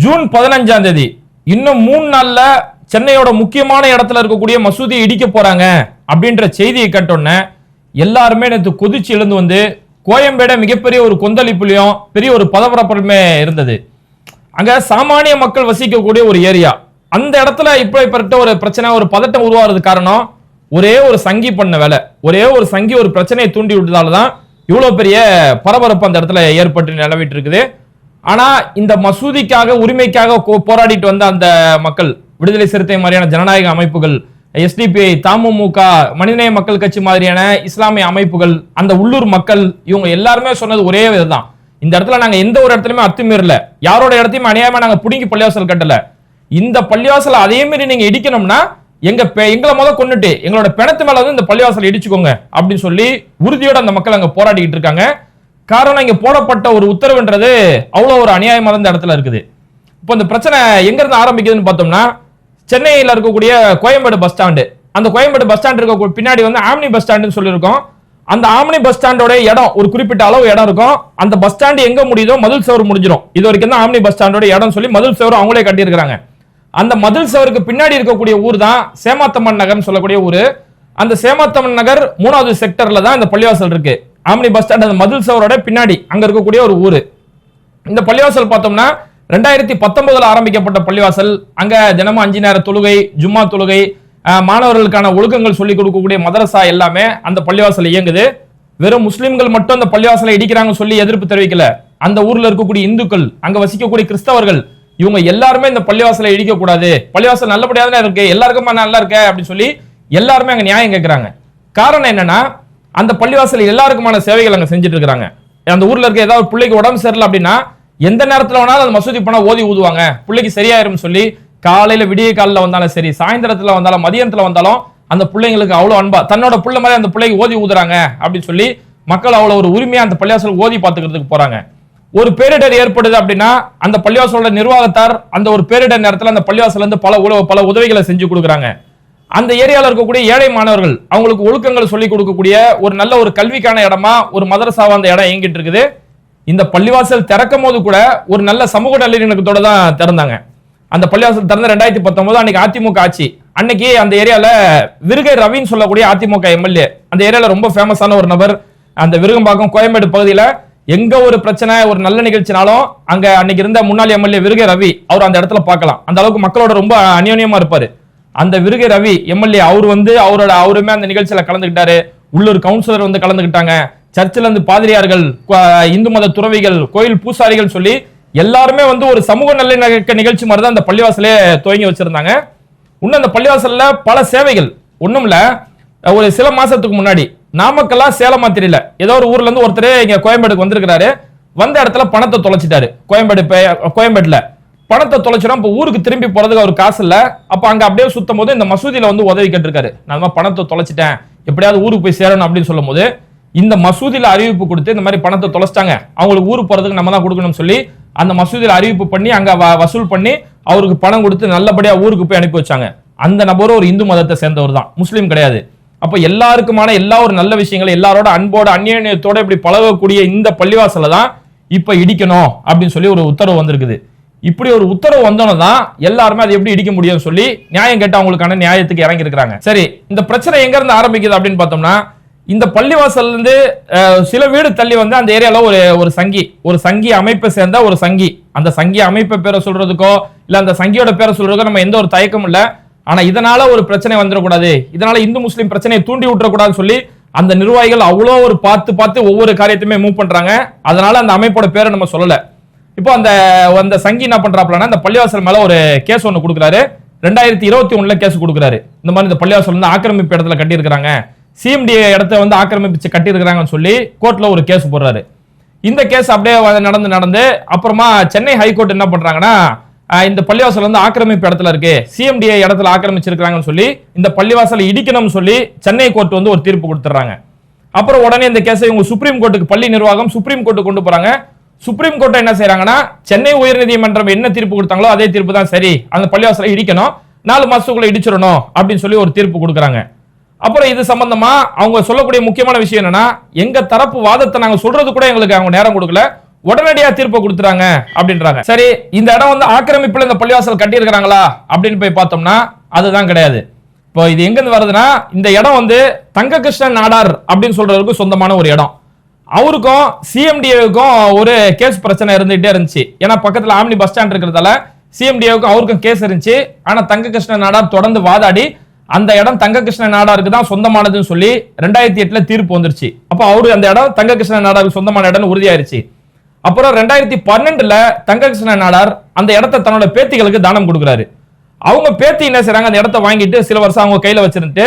June பதினஞ்சாம் தேதி. இன்னும் மூணு நாள்ல சென்னையோட முக்கியமான இடத்துல இருக்கக்கூடிய மசூதியை இடிக்க போறாங்க அப்படின்ற செய்தியை கேட்டோன்னே எல்லாருமே நேற்று கொதிச்சு எழுந்து வந்து கோயம்பேட மிகப்பெரிய ஒரு கொந்தளிப்புலையும் பெரிய ஒரு பதபரப்புமே இருந்தது. அங்க சாமானிய மக்கள் வசிக்கக்கூடிய ஒரு ஏரியா. அந்த இடத்துல இப்படிப்பட்ட ஒரு பிரச்சனை ஒரு பதட்டம் உருவாகிறது காரணம் ஒரே ஒரு சங்கி பண்ண வேலை. ஒரே ஒரு சங்கி ஒரு பிரச்சனையை தூண்டி விட்டதால தான் இவ்வளவு பெரிய பரபரப்பு அந்த இடத்துல ஏற்பட்டு நிலவிட்டு இருக்குது. ஆனா இந்த மசூதிக்காக உரிமைக்காக கோ- போராடிட்டு வந்த அந்த மக்கள் விடுதலை சிறுத்தை மாதிரியான ஜனநாயக அமைப்புகள் எஸ்டிபிஐ தமுமுக மனிதநேய மக்கள் கட்சி மாதிரியான இஸ்லாமிய அமைப்புகள் அந்த உள்ளூர் மக்கள் இவங்க எல்லாருமே சொன்னது ஒரே விதம்தான் இந்த இடத்துல நாங்க எந்த ஒரு இடத்துலயுமே அத்துமீறல. யாரோட இடத்தையும் அநியாயமா நாங்க புடுங்கி பள்ளிவாசல் கட்டல. இந்த பள்ளிவாசல் அதே மாதிரி நீங்க இடிக்கணும்னா எங்க பெ- எங்களை முதல் கொண்டுட்டு எங்களோட பிணத்து மேல வந்து இந்த பள்ளிவாசல் இடிச்சுக்கோங்க அப்படின்னு சொல்லி உறுதியோட அந்த மக்கள் அங்க போராடிக்கிட்டு இருக்காங்க. காரணம் இங்க போடப்பட்ட ஒரு உத்தரவுன்றது அவ்வளோ ஒரு அநியாயமாக இந்த இடத்துல இருக்குது. இப்போ இந்த பிரச்சனை எங்கேருந்து ஆரம்பிக்குதுன்னு பார்த்தோம்னா சென்னையில் இருக்கக்கூடிய கோயம்பேடு பஸ் ஸ்டாண்டு. அந்த கோயம்பேடு பஸ் ஸ்டாண்ட் இருக்க பின்னாடி வந்து ஆம்னி பஸ் ஸ்டாண்டுன்னு சொல்லியிருக்கோம். அந்த ஆம்னி பஸ் ஸ்டாண்டோட இடம் ஒரு குறிப்பிட்ட அளவு இடம் இருக்கும். அந்த பஸ் ஸ்டாண்டு எங்க முடியுதோ மதில் சவர் முடிஞ்சிடும் இது வரைக்கும் தான் ஆம்னி பஸ் ஸ்டாண்டோட இடம் சொல்லி மதில் சவர் அவங்களே கட்டியிருக்கிறாங்க. அந்த மதில் சவருக்கு பின்னாடி இருக்கக்கூடிய ஊர் தான் சேமாத்தம்மன் நகர்னு சொல்லக்கூடிய ஊர். அந்த சேமாத்தம்மன் நகர் மூணாவது செக்டர்ல தான் இந்த பள்ளிவாசல் இருக்கு. ஆம்னி பஸ் ஸ்டாண்ட் அந்த மதில் சவரோட பின்னாடி அங்க இருக்கக்கூடிய ஒரு ஊரு. இந்த பள்ளிவாசல் பார்த்தோம்னா ரெண்டாயிரத்தி பத்தொன்பதுல ஆரம்பிக்கப்பட்ட பள்ளிவாசல். அங்க தினமும் அஞ்சு நேர தொழுகை ஜும்மா தொழுகை மாணவர்களுக்கான ஒழுக்கங்கள் சொல்லிக் கொடுக்கக்கூடிய மதரசா எல்லாமே அந்த பள்ளிவாசல் இயங்குது. வெறும் முஸ்லிம்கள் மட்டும் அந்த பள்ளிவாசலை இடிக்கிறாங்கன்னு சொல்லி எதிர்ப்பு தெரிவிக்கல. அந்த ஊர்ல இருக்கக்கூடிய இந்துக்கள் அங்க வசிக்கக்கூடிய கிறிஸ்தவர்கள் இவங்க எல்லாருமே இந்த பள்ளிவாசலை இடிக்க கூடாது. பள்ளிவாசல் நல்லபடியாக தானே இருக்கு? எல்லாருக்குமா நல்லா இருக்க அப்படின்னு சொல்லி எல்லாருமே அங்க நியாயம் கேட்கிறாங்க காரணம் என்னன்னா அந்த பள்ளிவாசல் எல்லாருக்குமான சேவைகள் அங்கே செஞ்சுட்டு இருக்காங்க அந்த ஊரில் இருக்க ஏதாவது பிள்ளைக்கு உடம்பு சரியில்லை அப்படின்னா எந்த நேரத்தில் வேணாலும் அந்த மசூதி போனால் ஓதி ஊதுவாங்க. பிள்ளைக்கு சரியாயிரும் சொல்லி காலையில் விடிய காலையில் வந்தாலும் சரி சாயந்தரத்தில் வந்தாலும் மதியத்தில் வந்தாலும் அந்த பிள்ளைங்களுக்கு அவ்வளோ அன்பா தன்னோட பிள்ளை மாதிரி அந்த பிள்ளைக்கு ஓதி ஊதுறாங்க அப்படின்னு சொல்லி மக்கள் அவ்வளோ ஒரு உரிமையாக அந்த பள்ளிவாசல் ஓதி பார்த்துக்கிறதுக்கு போகிறாங்க ஒரு பேரிடர் ஏற்படுது அப்படின்னா அந்த பள்ளிவாசலோட நிர்வாகத்தார் அந்த ஒரு பேரிடர் நேரத்தில் அந்த பள்ளிவாசல் இருந்து பல உல- பல உதவிகளை செஞ்சு கொடுக்குறாங்க. அந்த ஏரியாவில் இருக்கக்கூடிய ஏழை மாணவர்கள் அவங்களுக்கு ஒழுக்கங்கள் சொல்லிக் கொடுக்கக்கூடிய ஒரு நல்ல ஒரு கல்விக்கான இடமா ஒரு மதரசாவா அந்த இடம் இயங்கிட்டு இருக்குது. இந்த பள்ளிவாசல் திறக்கும் போது கூட ஒரு நல்ல சமூக நல்லிணக்கத்தோட தான் திறந்தாங்க. அந்த பள்ளிவாசல் திறந்த ரெண்டாயிரத்தி பத்தொன்பது அன்னைக்கு அதிமுக ஆட்சி. அன்னைக்கு அந்த ஏரியாவில் விருகை ரவின்னு சொல்லக்கூடிய அதிமுக எம்எல்ஏ அந்த ஏரியாவில் ரொம்ப ஃபேமஸான ஒரு நபர் அந்த விருகம்பாக்கம் கோயம்பேடு பகுதியில் எங்க ஒரு பிரச்சனை ஒரு நல்ல நிகழ்ச்சினாலும் அங்க அன்னைக்கு இருந்த முன்னாள் எம்எல்ஏ விருகை ரவி அவர் அந்த இடத்துல பார்க்கலாம். அந்த அளவுக்கு மக்களோட ரொம்ப அநியோன்யமா இருப்பாரு. அந்த விருகை ரவி எம்எல்ஏ அவர் வந்து அவரோட அவருமே அந்த நிகழ்ச்சியில கலந்துக்கிட்டாரு உள்ளூர் கவுன்சிலர் வந்து கலந்துக்கிட்டாங்க சர்ச்சில் இருந்து பாதிரியார்கள் இந்து மத துறவிகள் கோயில் பூசாரிகள் சொல்லி எல்லாருமே வந்து ஒரு சமூக நல்லிணக்க நிகழ்ச்சி மாதிரி தான் அந்த பள்ளிவாசலே துவங்கி வச்சிருந்தாங்க. இன்னும் அந்த பள்ளிவாசல்ல பல சேவைகள். ஒன்றும் இல்லை. ஒரு சில மாசத்துக்கு முன்னாடி. நாமக்கல்லா சேலமா தெரியல. ஏதோ ஒரு ஊர்ல இருந்து ஒருத்தர் இங்க கோயம்பேடுக்கு வந்திருக்கிறாரு. வந்த இடத்துல பணத்தை தொலைச்சிட்டாரு. கோயம்பேடு கோயம்பேட்டில். கோயம்பேடுல பணத்தை தொலைச்சிடும். இப்போ ஊருக்கு திரும்பி போறதுக்கு அவர் காசு இல்லை. அப்போ அங்கே அப்படியே சுத்தும் போது இந்த மசூதியில் வந்து உதவி கேட்டிருக்காரு. நான் பணத்தை தொலைச்சிட்டேன். எப்படியாவது ஊருக்கு போய் சேரணும் அப்படின்னு சொல்லும் போது இந்த மசூதியில் அறிவிப்பு கொடுத்து இந்த மாதிரி பணத்தை தொலைச்சிட்டாங்க. அவங்களுக்கு ஊருக்கு போறதுக்கு நம்ம தான் கொடுக்கணும்னு சொல்லி அந்த மசூதியில் அறிவிப்பு பண்ணி அங்கே வ- வசூல் பண்ணி அவருக்கு பணம் கொடுத்து நல்லபடியாக ஊருக்கு போய் அனுப்பி வச்சாங்க. அந்த நபரும் ஒரு இந்து மதத்தை சேர்ந்தவர் தான். முஸ்லீம் கிடையாது. அப்போ எல்லாருக்குமான எல்லா ஒரு நல்ல விஷயங்களும் எல்லாரோட அன்போட அந்நியத்தோட இப்படி பழகக்கூடிய இந்த பள்ளிவாசலை தான் இப்போ இடிக்கணும் அப்படின்னு சொல்லி ஒரு உத்தரவு வந்திருக்குது. இப்படி ஒரு உத்தரவு வந்தோன்னு தான் எல்லாருமே அதை எப்படி இடிக்க முடியும்னு சொல்லி நியாயம் கேட்டு அவங்களுக்கான நியாயத்துக்கு இறங்கி இருக்கிறாங்க சரி இந்த பிரச்சனை எங்க இருந்து ஆரம்பிக்குது அப்படின்னு பார்த்தோம்னா இந்த பள்ளிவாசல்ல இருந்து சில வீடு தள்ளி வந்து அந்த ஏரியால ஒரு ஒரு சங்கி ஒரு சங்கி அமைப்பை சேர்ந்த ஒரு சங்கி. அந்த சங்கி அமைப்பை பேரை சொல்றதுக்கோ இல்ல அந்த சங்கியோட பேரை சொல்றதுக்கோ நம்ம எந்த ஒரு தயக்கமும் இல்ல. ஆனா இதனால ஒரு பிரச்சனை வந்துடக்கூடாது. இதனால இந்து முஸ்லீம் பிரச்சனையை தூண்டி விட்டுறக்கூடாதுன்னு சொல்லி அந்த நிர்வாகிகள் அவ்வளோ ஒரு பார்த்து பார்த்து ஒவ்வொரு காரியத்தையுமே மூவ் பண்றாங்க. அதனால அந்த அமைப்போட பேரை நம்ம சொல்லலை. இப்போ அந்த அந்த சங்கி என்ன பண்றாப்லன்னா இந்த பள்ளிவாசல் மேல ஒரு கேஸ் ஒன்று கொடுக்குறாரு. ரெண்டாயிரத்தி இருபத்தி ஒண்ணுல கேஸ் கொடுக்குறாரு. இந்த மாதிரி இந்த பள்ளிவாசல் வந்து ஆக்கிரமிப்பு இடத்துல கட்டியிருக்கிறாங்க. சிஎம்டி இடத்த வந்து ஆக்கிரமிப்பு கட்டியிருக்கிறாங்கன்னு சொல்லி கோர்ட்ல ஒரு கேஸ் போடுறாரு. இந்த கேஸ் அப்படியே நடந்து நடந்து அப்புறமா சென்னை ஹைகோர்ட் என்ன பண்றாங்கன்னா இந்த பள்ளிவாசல் வந்து ஆக்கிரமிப்பு இடத்துல இருக்கு. சிஎம்டிஏ இடத்துல ஆக்கிரமிச்சிருக்காங்கன்னு சொல்லி இந்த பள்ளிவாசலை இடிக்கணும்னு சொல்லி சென்னை கோர்ட் வந்து ஒரு தீர்ப்பு கொடுத்துறாங்க அப்புறம் உடனே இந்த கேஸை இவங்க சுப்ரீம் கோர்ட்டுக்கு பள்ளி நிர்வாகம் சுப்ரீம் கோர்ட்டுக்கு கொண்டு போறாங்க. சுப்ரீம் கோர்ட் என்ன செய்யறாங்கன்னா சென்னை உயர்நீதிமன்றம் என்ன தீர்ப்பு கொடுத்தாங்களோ அதே தீர்ப்பு தான் சரி. அந்த பள்ளிவாசலை இடிக்கணும். நாலு மாசத்துக்குள்ள இடிச்சிடணும் அப்படின்னு சொல்லி ஒரு தீர்ப்பு கொடுக்குறாங்க. அப்புறம் இது சம்பந்தமா அவங்க சொல்லக்கூடிய முக்கியமான விஷயம் என்னன்னா எங்க தரப்பு வாதத்தை நாங்க சொல்றது கூட எங்களுக்கு அவங்க நேரம் கொடுக்கல. உடனடியா தீர்ப்பு கொடுத்துறாங்க அப்படின்றாங்க. சரி இந்த இடம் வந்து ஆக்கிரமிப்புல இந்த பள்ளிவாசல் கட்டியிருக்கிறாங்களா அப்படின்னு போய் பார்த்தோம்னா அதுதான் கிடையாது. இப்போ இது எங்க வருதுன்னா இந்த இடம் வந்து தங்ககிருஷ்ணன் நாடார் அப்படின்னு சொல்றதுக்கு சொந்தமான ஒரு இடம். அவருக்கும் சிஎம்டிஏவுக்கும் ஒரு கேஸ் பிரச்சனை இருந்துகிட்டே இருந்துச்சு. ஏன்னா பக்கத்தில் ஆம்னி பஸ் ஸ்டாண்ட் இருக்கிறதால சிஎம்டிஏவுக்கும் அவருக்கும் கேஸ் இருந்துச்சு. ஆனால் தங்க கிருஷ்ண நாடார் தொடர்ந்து வாதாடி அந்த இடம் தங்ககிருஷ்ண நாடாருக்கு தான் சொந்தமானதுன்னு சொல்லி ரெண்டாயிரத்தி எட்டில் தீர்ப்பு வந்துருச்சு. அப்போ அவரு அந்த இடம் தங்ககிருஷ்ண நாடாருக்கு சொந்தமான இடம்னு உறுதியாயிருச்சு. அப்புறம் ரெண்டாயிரத்தி பன்னெண்டுல தங்ககிருஷ்ண நாடார் அந்த இடத்த தன்னோட பேத்திகளுக்கு தானம் கொடுக்குறாரு. அவங்க பேத்தி என்ன செய்கிறாங்க அந்த இடத்த வாங்கிட்டு சில வருஷம் அவங்க கையில வச்சிருந்து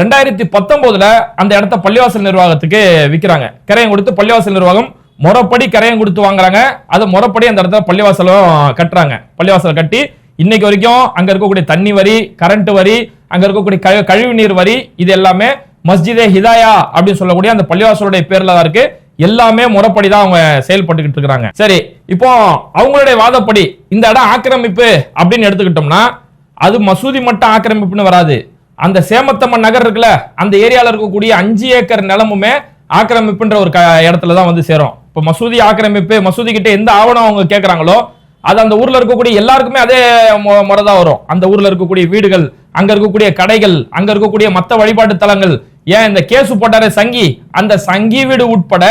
ரெண்டாயிரத்தி பத்தொன்பதுல அந்த இடத்த பள்ளிவாசல் நிர்வாகத்துக்கு விற்கிறாங்க கரையம் கொடுத்து பள்ளிவாசல் நிர்வாகம் முறைப்படி கரையம் கொடுத்து வாங்குறாங்க. அது முறைப்படி அந்த இடத்துல பள்ளிவாசலும் கட்டுறாங்க. பள்ளிவாசல் கட்டி இன்னைக்கு வரைக்கும் அங்க இருக்கக்கூடிய தண்ணி வரி கரண்ட் வரி அங்க இருக்கக்கூடிய கழிவு நீர் வரி இது எல்லாமே மஸ்ஜிதே ஹிதாயா அப்படின்னு சொல்லக்கூடிய அந்த பள்ளிவாசலுடைய பேர்ல தான் இருக்கு. எல்லாமே முறைப்படி தான் அவங்க செயல்பட்டுக்கிட்டு இருக்கிறாங்க. சரி இப்போ அவங்களுடைய வாதப்படி இந்த இடம் ஆக்கிரமிப்பு அப்படின்னு எடுத்துக்கிட்டோம்னா அது மசூதி மட்டும் ஆக்கிரமிப்புன்னு வராது. அந்த சேமத்தம்மன் நகர் இருக்குல்ல அந்த ஏரியாவில் இருக்கக்கூடிய அஞ்சு ஏக்கர் நிலமுமே ஆக்கிரமிப்புன்ற ஒரு க- இடத்துல தான் வந்து சேரும். இப்போ மசூதி ஆக்கிரமிப்பு மசூதி கிட்ட எந்த ஆவணம் அவங்க கேட்குறாங்களோ அது அந்த ஊரில் இருக்கக்கூடிய எல்லாருக்குமே அதே மு- முறை தான் வரும். அந்த ஊரில் இருக்கக்கூடிய வீடுகள் அங்கே இருக்கக்கூடிய கடைகள் அங்கே இருக்கக்கூடிய மற்ற வழிபாட்டு தலங்கள் ஏன் இந்த கேசு போட்டாரே சங்கி அந்த சங்கி வீடு உட்பட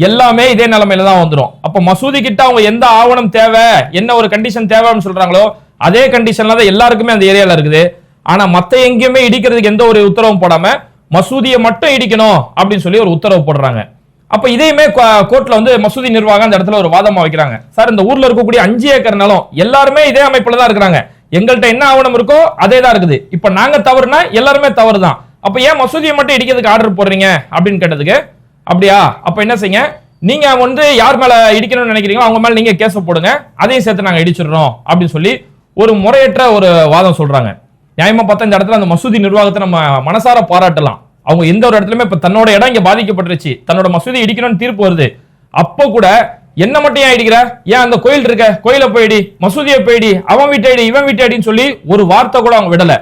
எல்லாமே இதே நிலைமையில தான் வந்துடும் அப்போ மசூதி கிட்ட அவங்க எந்த ஆவணம் தேவை என்ன ஒரு கண்டிஷன் தேவைன்னு சொல்றாங்களோ அதே கண்டிஷன்ல தான் எல்லாருக்குமே அந்த ஏரியாவில் இருக்குது. ஆனா மத்த எங்கேயுமே இடிக்கிறதுக்கு எந்த ஒரு உத்தரவும் போடாம மசூதியை மட்டும் இடிக்கணும் அப்படின்னு சொல்லி ஒரு உத்தரவு போடுறாங்க. அப்ப இதையுமே கோர்ட்ல வந்து மசூதி நிர்வாகம் அந்த இடத்துல ஒரு வாதமா வைக்கிறாங்க. சார் இந்த ஊர்ல இருக்கக்கூடிய அஞ்சு ஏக்கர் நிலம் எல்லாருமே இதே அமைப்புல தான் இருக்கிறாங்க. எங்கள்கிட்ட என்ன ஆவணம் இருக்கோ அதே தான் இருக்குது. இப்ப நாங்க தவறுனா எல்லாருமே தவறு தான் அப்ப ஏன் மசூதியை மட்டும் இடிக்கிறதுக்கு ஆர்டர் போடுறீங்க அப்படின்னு கேட்டதுக்கு அப்படியா? அப்ப என்ன செய்யுங்க? நீங்க வந்து யார் மேல இடிக்கணும்னு நினைக்கிறீங்களோ அவங்க மேல நீங்க கேஸ் போடுங்க. அதையும் சேர்த்து நாங்க இடிச்சிடுறோம் அப்படின்னு சொல்லி ஒரு முறையற்ற ஒரு வாதம் சொல்றாங்க. நியாயமா பார்த்தா இந்த இடத்துல அந்த மசூதி நிர்வாகத்தை நம்ம மனசார பாராட்டலாம். அவங்க எந்த ஒரு இடத்துலயுமே இப்ப தன்னோட இடம் இங்க பாதிக்கப்பட்டுருச்சு. தன்னோட மசூதி இடிக்கணும்னு தீர்ப்பு வருது. அப்போ கூட என்ன மட்டும் ஏன் இடிக்கிற? ஏன் அந்த கோயில் இருக்க? கோயில போயிடி மசூதியை போயிடி அவன் வீட்டை இவன் வீட்டை அடின்னு சொல்லி ஒரு வார்த்தை கூட அவங்க விடல.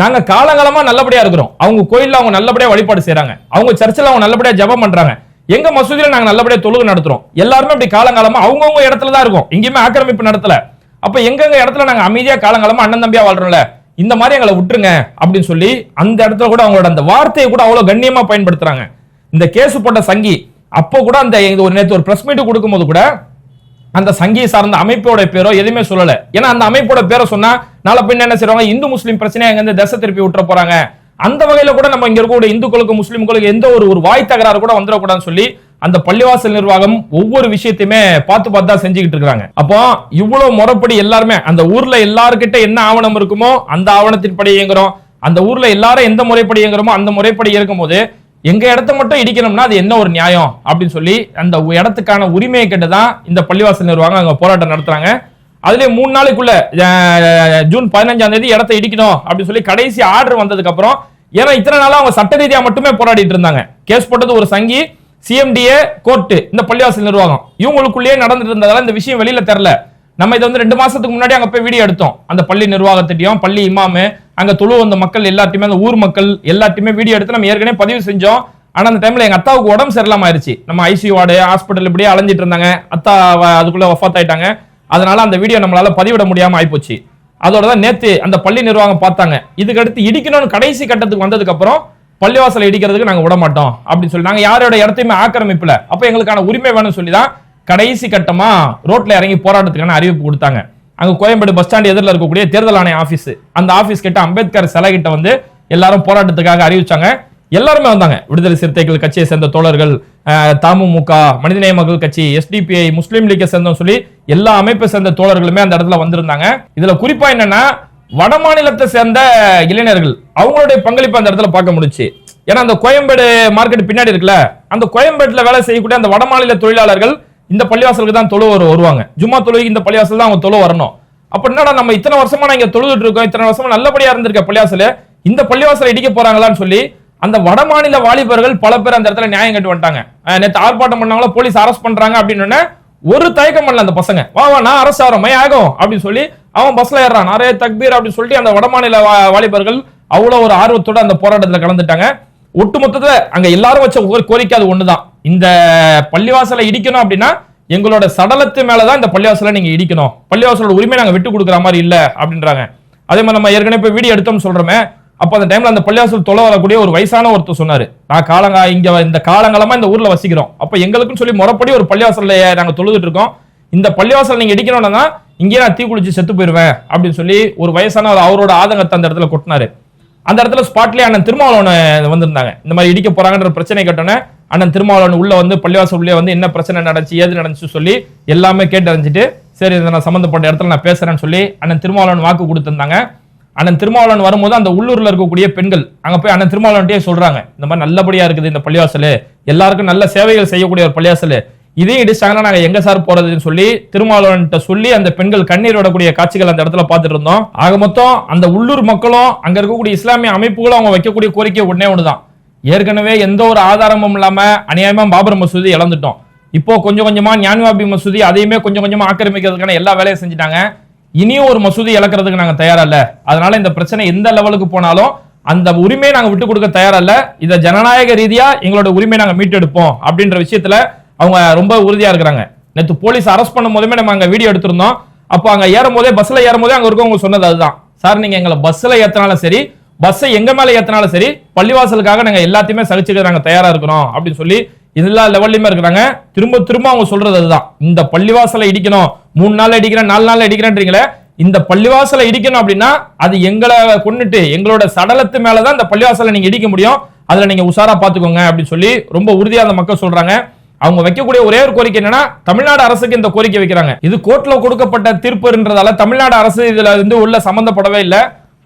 நாங்க காலங்காலமா நல்லபடியா இருக்கிறோம். அவங்க கோயில்ல அவங்க நல்லபடியா வழிபாடு செய்யறாங்க அவங்க சர்ச்சில் அவங்க நல்லபடியா ஜெபம் பண்றாங்க. எங்க மசூதியில நாங்க நல்லபடியா தொழுகை நடத்துறோம். எல்லாருமே அப்படி காலங்காலமா அவங்கவுங்க இடத்துல தான் இருக்கும். எங்கேயுமே ஆக்கிரமிப்பு நடத்தல. அப்ப எங்கெங்க இடத்துல நாங்க அமைதியா காலங்காலமா அண்ணன் தம்பியா வாழ்றோம்ல? இந்த மாதிரி எங்களை விட்டுருங்க அப்படின்னு சொல்லி அந்த இடத்துல கூட அவங்களோட அந்த வார்த்தையை கூட அவ்வளவு கண்ணியமா பயன்படுத்துறாங்க. இந்த கேஸ் போட்ட சங்கி அப்போ கூட அந்த ஒரு நேற்று ஒரு பிரஸ் மீட் கொடுக்கும்போது கூட அந்த சங்கி சார்ந்த அமைப்போட பேரோ எதுவுமே சொல்லல. ஏன்னா அந்த அமைப்போட பேரை சொன்னா நாளை பின்ன என்ன செய்வாங்க? இந்து முஸ்லீம் பிரச்சனையை அங்கே தசை திருப்பி விட்டுற போறாங்க? அந்த வகையில கூட நம்ம இங்க இருக்கக்கூடிய இந்துக்களுக்கு முஸ்லீம்களுக்கு எந்த ஒரு ஒரு வாய் தகராறு கூட வந்துடக்கூடாதுன்னு சொல்லி அந்த பள்ளிவாசல் நிர்வாகம் ஒவ்வொரு விஷயத்தையுமே பார்த்து பார்த்து தான் செஞ்சுக்கிட்டு இருக்காங்க. அப்போ இவ்வளவு முறைப்படி எல்லாருமே அந்த ஊர்ல எல்லாருக்கிட்ட என்ன ஆவணம் இருக்குமோ அந்த ஆவணத்தின்படி இயங்குறோம். அந்த ஊர்ல எல்லாரும் எந்த முறைப்படி இயங்குறோமோ அந்த முறைப்படி இருக்கும்போது எங்க இடத்த மட்டும் இடிக்கணும்னா அது என்ன ஒரு நியாயம்? அப்படின்னு சொல்லி அந்த இடத்துக்கான உரிமையை கேட்டுதான் இந்த பள்ளிவாசல் நிர்வாகம் அங்க போராட்டம் நடத்துறாங்க. அதுலயே மூணு நாளைக்குள்ள ஜூன் பதினஞ்சாம் தேதி இடத்த இடிக்கணும் அப்படின்னு சொல்லி கடைசி ஆர்டர் வந்ததுக்கு அப்புறம் ஏன்னா இத்தனை நாளா அவங்க சட்ட ரீதியா மட்டுமே போராடிட்டு இருந்தாங்க. கேஸ் போட்டது ஒரு சங்கி சிஎம்டிஏ கோர்ட்டு இந்த பள்ளிவாசல் நிர்வாகம். இவங்களுக்குள்ளேயே நடந்துட்டு இருந்ததால இந்த விஷயம் வெளியில தெரில நம்ம இதை வந்து ரெண்டு மாசத்துக்கு முன்னாடி அங்க போய் வீடியோ எடுத்தோம். அந்த பள்ளி நிர்வாகத்திட்டையும் பள்ளி இமாமு அங்க தொழு வந்த மக்கள் எல்லாத்தையுமே அந்த ஊர் மக்கள் எல்லாத்தையுமே வீடியோ எடுத்து நம்ம ஏற்கனவே பதிவு செஞ்சோம். ஆனா அந்த டைம்ல எங்க அத்தாவுக்கு உடம்பு சரியில்லாம ஆயிருச்சு. நம்ம ஐசியூ வார்டு ஹாஸ்பிட்டல் இப்படியே அலைஞ்சிட்டு இருந்தாங்க. அத்தா அதுக்குள்ள வஃபாத் ஆயிட்டாங்க அதனால அந்த வீடியோ நம்மளால பதிவிட முடியாம ஆயிப்போச்சு. அதோட தான் நேத்து அந்த பள்ளி நிர்வாகம் பார்த்தாங்க. இதுக்கு அடுத்து இடிக்கணும்னு கடைசி கட்டத்துக்கு வந்ததுக்கு அப்புறம் பள்ளிவாசலை இடிக்கிறதுக்கு நாங்க விட மாட்டோம் அப்படின்னு சொல்லி. நாங்க யாரோட இடத்தையுமே ஆக்கிரமிப்பில் அப்ப எங்களுக்கான உரிமை வேணும்னு சொல்லி தான் கடைசி கட்டமா ரோட்ல இறங்கி போராட்டத்துக்கான அறிவிப்பு கொடுத்தாங்க. அங்க கோயம்பேடு பஸ் ஸ்டாண்ட் எதிரில் இருக்கக்கூடிய தேர்தல் ஆணைய ஆபீஸ் அந்த ஆபீஸ் கிட்ட அம்பேத்கர் சிலை கிட்ட வந்து எல்லாரும் போராட்டத்துக்காக அறிவிச்சாங்க. எல்லாருமே வந்தாங்க. விடுதலை சிறுத்தைகள் கட்சியை சேர்ந்த தோழர்கள் அஹ், தமுமுக மனிதநேய மக்கள் கட்சி எஸ்டிபிஐ முஸ்லீம் லீக்கை சேர்ந்தோம் சொல்லி எல்லா அமைப்பை சேர்ந்த தோழர்களுமே அந்த இடத்துல வந்திருந்தாங்க. இதுல குறிப்பா என்னன்னா வட மாநிலத்தை சேர்ந்த இளைஞர்கள் அவங்களுடைய பங்களிப்பு அந்த இடத்துல பார்க்க முடிச்சு ஏன்னா அந்த கோயம்பேடு மார்க்கெட் பின்னாடி இருக்குல்ல அந்த கோயம்பேட்டில் வேலை செய்யக்கூடிய அந்த வட மாநில தொழிலாளர்கள் இந்த பள்ளிவாசலுக்கு தான் தொழு வரும் வருவாங்க. ஜும்மா தொழுகைக்கு இந்த பள்ளிவாசல் தான் அவங்க தொழு வரணும். அப்ப என்னடா நம்ம இத்தனை வருஷமா நான் இங்க தொழுதுட்டு இருக்கோம் இத்தனை வருஷமா நல்லபடியா இருந்திருக்க பள்ளிவாசல் இந்த பள்ளிவாசலை இடிக்க போறாங்களான்னு சொல்லி அந்த வட மாநில வாலிபர்கள் பல பேர் அந்த இடத்துல நியாயம் கட்டி வந்துட்டாங்க. நேற்று ஆர்ப்பாட்டம் பண்ணாங்களோ போலீஸ் அரெஸ்ட் பண்றாங்க அப்படின்னு உடனே ஒரு தயக்கம் பண்ணல அந்த பசங்க. வா வா நான் அரசு ஆகிறோம் மை ஆகும் அப்படின்னு சொல்லி அவன் பஸ்ல ஏறான் நிறைய தக்பீர் அப்படின்னு சொல்லிட்டு அந்த வடமாநில வாலிபர்கள் அவ்வளவு ஒரு ஆர்வத்தோட அந்த போராட்டத்தில் கலந்துட்டாங்க. ஒட்டுமொத்தத்தில் அங்க எல்லாரும் வச்ச ஒரு கோரிக்கை அது ஒண்ணுதான். இந்த பள்ளிவாசலை இடிக்கணும் அப்படின்னா எங்களோட சடலத்து மேலதான் இந்த பள்ளிவாசலை நீங்க இடிக்கணும். பள்ளிவாசலோட உரிமை நாங்க விட்டு கொடுக்குற மாதிரி இல்ல அப்படின்றாங்க. அதே மாதிரி நம்ம ஏற்கனவே இப்ப வீடியோ எடுத்தோம்னு சொல்றோமே அப்ப அந்த டைம்ல அந்த பள்ளிவாசல் தொலை வரக்கூடிய ஒரு வயசான ஒருத்தர் சொன்னாரு. நான் காலங்கா இங்க இந்த காலங்காலமா இந்த ஊர்ல வசிக்கிறோம். அப்ப எங்களுக்குன்னு சொல்லி முறப்படி ஒரு பள்ளிவாசல்ல நாங்க தொழுதுட்டு இருக்கோம். இந்த பள்ளிவாசல் நீங்க இடிக்கணும்னா இங்கே இங்கேயே நான் தீ குளிச்சு செத்து போயிருவேன் அப்படின்னு சொல்லி ஒரு வயசான அவரோட ஆதங்கத்தை அந்த இடத்துல கொட்டினாரு. அந்த இடத்துல ஸ்பாட்லேயே அண்ணன் திருமாவளவன் வந்திருந்தாங்க. இந்த மாதிரி இடிக்க போறாங்கன்ற பிரச்சனை கேட்டோன்னே அண்ணன் திருமாவளவன் உள்ள வந்து பள்ளிவாசல் உள்ளே வந்து என்ன பிரச்சனை நடந்துச்சு ஏது நடந்துச்சு சொல்லி எல்லாமே கேட்டு அறிஞ்சிட்டு சரி இதை நான் சம்மந்தப்பட்ட இடத்துல நான் பேசுறேன்னு சொல்லி அண்ணன் திருமாவளவன் வாக்கு கொடுத்துருந்தாங்க. அண்ணன் திருமாவளவன் வரும்போது அந்த உள்ளூர்ல இருக்கக்கூடிய பெண்கள் அங்க போய் அண்ணன் திருமாவளவன்ட்டே சொல்றாங்க. இந்த மாதிரி நல்லபடியா இருக்குது இந்த பள்ளிவாசல். எல்லாருக்கும் நல்ல சேவைகள் செய்யக்கூடிய ஒரு பள்ளிவாசல். இதையும் இடிச்சாங்கன்னா நாங்க எங்க சார் போறதுன்னு சொல்லி திருமாவளவன்கிட்ட சொல்லி அந்த பெண்கள் கண்ணீர் விடக்கூடிய காட்சிகள் அந்த இடத்துல பார்த்துட்டு இருந்தோம். ஆக மொத்தம் அந்த உள்ளூர் மக்களும் அங்க இருக்கக்கூடிய இஸ்லாமிய அமைப்புகளும் அவங்க வைக்கக்கூடிய கோரிக்கை ஒண்ணே ஒண்ணுதான். ஏற்கனவே எந்த ஒரு ஆதாரமும் இல்லாம அநியாயமா பாபர் மசூதி இழந்துட்டோம். இப்போ கொஞ்சம் கொஞ்சமா ஞான்வாபி மசூதி அதையுமே கொஞ்சம் கொஞ்சமா ஆக்கிரமிக்கிறதுக்கான எல்லா வேலையும் செஞ்சுட்டாங்க. இனியும் ஒரு மசூதி இழக்கிறதுக்கு நாங்க தயாரா இல்ல அதனால இந்த பிரச்சனை எந்த லெவலுக்கு போனாலும் அந்த உரிமையை நாங்க விட்டு கொடுக்க தயாரா இல்ல இதை ஜனநாயக ரீதியா எங்களோட உரிமையை நாங்க மீட்டெடுப்போம் அப்படின்ற விஷயத்துல அவங்க ரொம்ப உறுதியா இருக்கிறாங்க. நேற்று போலீஸ் அரெஸ்ட் பண்ணும் போதுமே நம்ம அங்க வீடியோ எடுத்திருந்தோம். அப்போ அங்க ஏறும் போதே பஸ்ல ஏறும் போதே அங்க இருக்கவங்க சொன்னது அதுதான். சார் நீங்க எங்களை பஸ்ல ஏத்தினாலும் சரி பஸ்ஸை எங்க மேல ஏத்தினாலும் சரி பள்ளிவாசலுக்காக நாங்க எல்லாத்தையுமே சகிச்சுக்க நாங்க தயாரா இருக்கிறோம். அப்படின்னு சொல்லி எல்லா லெவல்லையுமே இருக்கிறாங்க. திரும்ப திரும்ப அவங்க சொல்றது அதுதான். இந்த பள்ளிவாசலை இடிக்கணும். மூணு நாள் இடிக்கிறேன் நாலு நாள் இடிக்கிறேன்றீங்களே இந்த பள்ளிவாசலை இடிக்கணும் அப்படின்னா அது எங்களை கொண்டுட்டு எங்களோட சடலத்து மேலதான் இந்த பள்ளிவாசலை நீங்க இடிக்க முடியும். அதுல நீங்க உஷாரா பாத்துக்கோங்க. அப்படின்னு சொல்லி ரொம்ப உறுதியா அந்த மக்கள் சொல்றாங்க. அவங்க வைக்கக்கூடிய ஒரே ஒரு கோரிக்கை என்னன்னா தமிழ்நாடு அரசுக்கு இந்த கோரிக்கை வைக்கிறாங்க. இது கோர்ட்ல கொடுக்கப்பட்ட தீர்ப்புன்றதால தமிழ்நாடு அரசு இதுல இருந்து உள்ள சம்பந்தப்படவே இல்லை.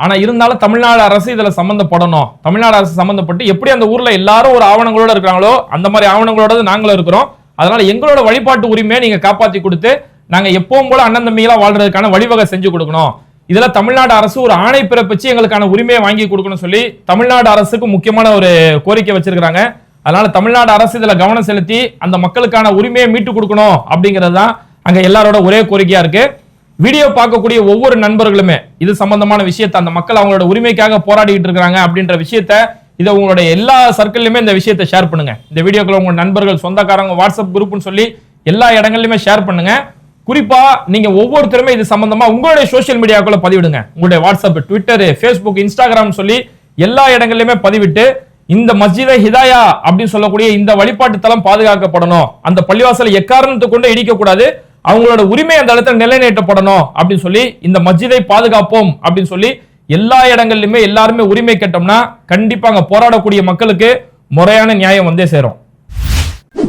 ஆனா இருந்தாலும் தமிழ்நாடு அரசு இதுல சம்பந்தப்படணும். தமிழ்நாடு அரசு சம்பந்தப்பட்டு எப்படி அந்த ஊர்ல எல்லாரும் ஒரு ஆவணங்களோட இருக்கிறாங்களோ அந்த மாதிரி ஆவணங்களோட நாங்களும் இருக்கிறோம். அதனால எங்களோட வழிபாட்டு உரிமையை நீங்க காப்பாத்தி கொடுத்து நாங்க எப்பவும் போல அண்ணன் தம்பிகளா வாழ்றதுக்கான வழிவகை செஞ்சு கொடுக்கணும். இதுல தமிழ்நாடு அரசு ஒரு ஆணை பிறப்பிச்சு எங்களுக்கான உரிமையை வாங்கி கொடுக்கணும் சொல்லி தமிழ்நாடு அரசுக்கு முக்கியமான ஒரு கோரிக்கை வச்சிருக்கிறாங்க. அதனால தமிழ்நாடு அரசு இதுல கவனம் செலுத்தி அந்த மக்களுக்கான உரிமையை மீட்டு கொடுக்கணும் அப்படிங்கிறது தான் அங்க எல்லாரோட ஒரே கோரிக்கையா இருக்கு. வீடியோ பார்க்கக்கூடிய ஒவ்வொரு நண்பர்களுமே இது சம்பந்தமான விஷயத்தை அந்த மக்கள் அவங்களோட உரிமைக்காக போராடிட்டு இருக்காங்க அப்படின்ற விஷயத்த இதை உங்களுடைய எல்லா சர்க்கிள்லயுமே இந்த விஷயத்தை ஷேர் பண்ணுங்க. இந்த வீடியோக்களை உங்க நண்பர்கள் சொந்தக்காரங்க வாட்ஸ்அப் குரூப்னு சொல்லி எல்லா இடங்கள்லயுமே ஷேர் பண்ணுங்க. குறிப்பா நீங்க ஒவ்வொருத்தருமே இது சம்பந்தமா உங்களுடைய சோஷியல் மீடியாக்குள்ள பதிவிடுங்க. உங்களுடைய வாட்ஸ்அப் ட்விட்டர் ஃபேஸ்புக் இன்ஸ்டாகிராம் சொல்லி எல்லா இடங்கள்லயுமே பதிவிட்டு இந்த மஸ்ஜிதை ஹிதாயா அப்படின்னு சொல்லக்கூடிய இந்த வழிபாட்டு தளம் பாதுகாக்கப்படணும். அந்த பள்ளிவாசலை எக்காரணத்தை கொண்டு இடிக்கக்கூடாது? அவங்களோட உரிமை அந்த இடத்துல நிலைநிறுத்தப்படணும் அப்படின்னு சொல்லி இந்த மஸ்ஜிதை பாதுகாப்போம் அப்படின்னு சொல்லி எல்லா இடங்கள்லயுமே எல்லாருமே உரிமை கேட்டோம்னா கண்டிப்பா அங்க போராடக்கூடிய மக்களுக்கு முறையான நியாயம் வந்தே சேரும்.